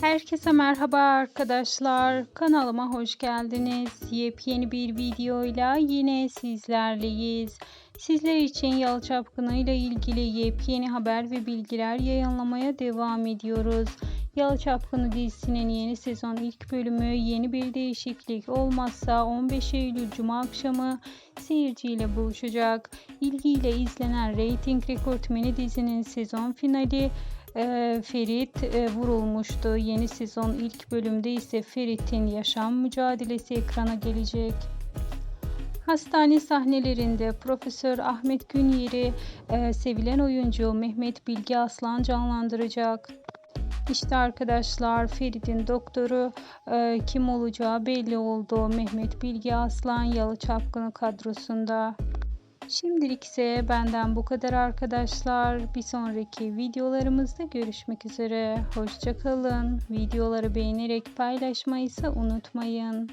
Herkese merhaba arkadaşlar. Kanalıma hoş geldiniz. Yepyeni bir videoyla yine sizlerleyiz. Sizler için Yalı Çapkını ile ilgili yepyeni haber ve bilgiler yayınlamaya devam ediyoruz. Yalı Çapkını dizisinin yeni sezon ilk bölümü yeni bir değişiklik olmazsa 15 Eylül Cuma akşamı seyirciyle buluşacak. İlgiyle izlenen reyting rekortmeni dizinin sezon finali e, Ferit e, vurulmuştu. Yeni sezon ilk bölümde ise Ferit'in yaşam mücadelesi ekrana gelecek. Hastane sahnelerinde Profesör Ahmet Günyer'i e, sevilen oyuncu Mehmet Bilge Aslan canlandıracak. İşte arkadaşlar Ferit'in doktoru e, kim olacağı belli oldu. Mehmet Bilge Aslan Yalı Çapkını kadrosunda. Şimdilik ise benden bu kadar arkadaşlar. Bir sonraki videolarımızda görüşmek üzere. Hoşçakalın. Videoları beğenerek paylaşmayı ise unutmayın.